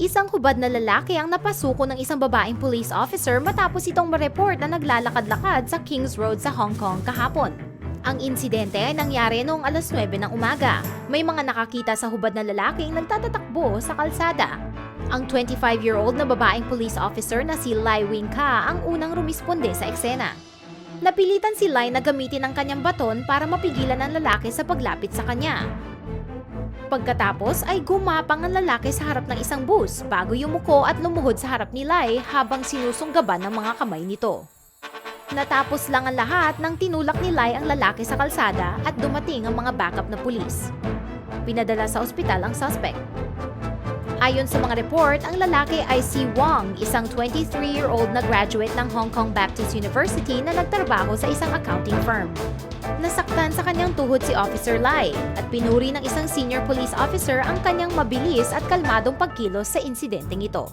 Isang hubad na lalaki ang napasuko ng isang babaeng police officer matapos itong ma-report na naglalakad-lakad sa Kings Road sa Hong Kong kahapon. Ang insidente ay nangyari noong alas 9 ng umaga. May mga nakakita sa hubad na lalaking nagtatatakbo sa kalsada. Ang 25-year-old na babaeng police officer na si Lai Wing Ka ang unang rumisponde sa eksena. Napilitan si Lai na gamitin ang kanyang baton para mapigilan ang lalaki sa paglapit sa kanya. Pagkatapos ay gumapang ang lalaki sa harap ng isang bus bago yumuko at lumuhod sa harap ni Lai habang sinusunggaban ng mga kamay nito. Natapos lang ang lahat nang tinulak ni Lai ang lalaki sa kalsada at dumating ang mga backup na pulis. Pinadala sa ospital ang suspect. Ayon sa mga report, ang lalaki ay si Wang, isang 23-year-old na graduate ng Hong Kong Baptist University na nagtrabaho sa isang accounting firm. Nasaktan sa kanyang tuhod si Officer Lai at pinuri ng isang senior police officer ang kanyang mabilis at kalmadong pagkilos sa insidenteng ito.